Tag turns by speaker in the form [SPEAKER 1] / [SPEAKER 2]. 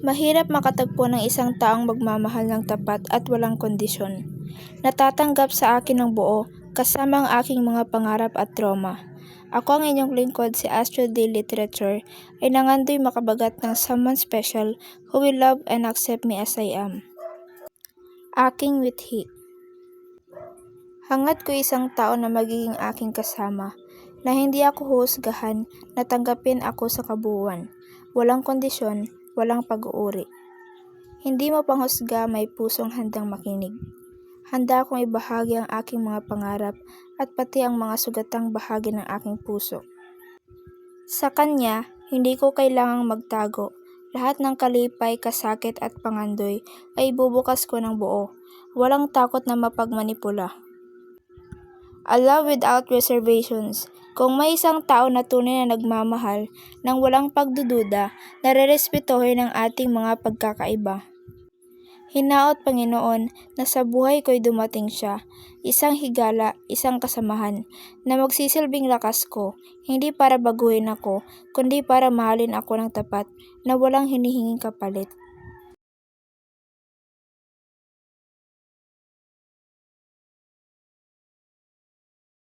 [SPEAKER 1] Mahirap makatagpo ng isang taong magmamahal ng tapat at walang kondisyon. Natatanggap sa akin ng buo, kasama ang aking mga pangarap at trauma. Ako ang inyong lingkod si Astro D. Literature ay nangandoy makabagat ng someone special who will love and accept me as I am. Aking withi Hangad ko isang tao na magiging aking kasama, na hindi ako huhusgahan, natanggapin ako sa kabuuan. Walang kondisyon, walang pag-uuri. Hindi mo panghusga, may pusong handang makinig. Handa akong ibahagi ang aking mga pangarap at pati ang mga sugatang bahagi ng aking puso. Sa kanya, hindi ko kailangang magtago. Lahat ng kalipay, kasakit at pangandoy ay bubukas ko ng buo. Walang takot na mapagmanipula. A love without reservations. Kung may isang tao na tunay na nagmamahal nang walang pagdududa, nare-respetuhin ang ating mga pagkakaiba. Hinaot Panginoon na sa buhay ko'y dumating siya, isang higala, isang kasamahan, na magsisilbing lakas ko, hindi para baguhin ako, kundi para mahalin ako ng tapat, na walang hinihinging kapalit.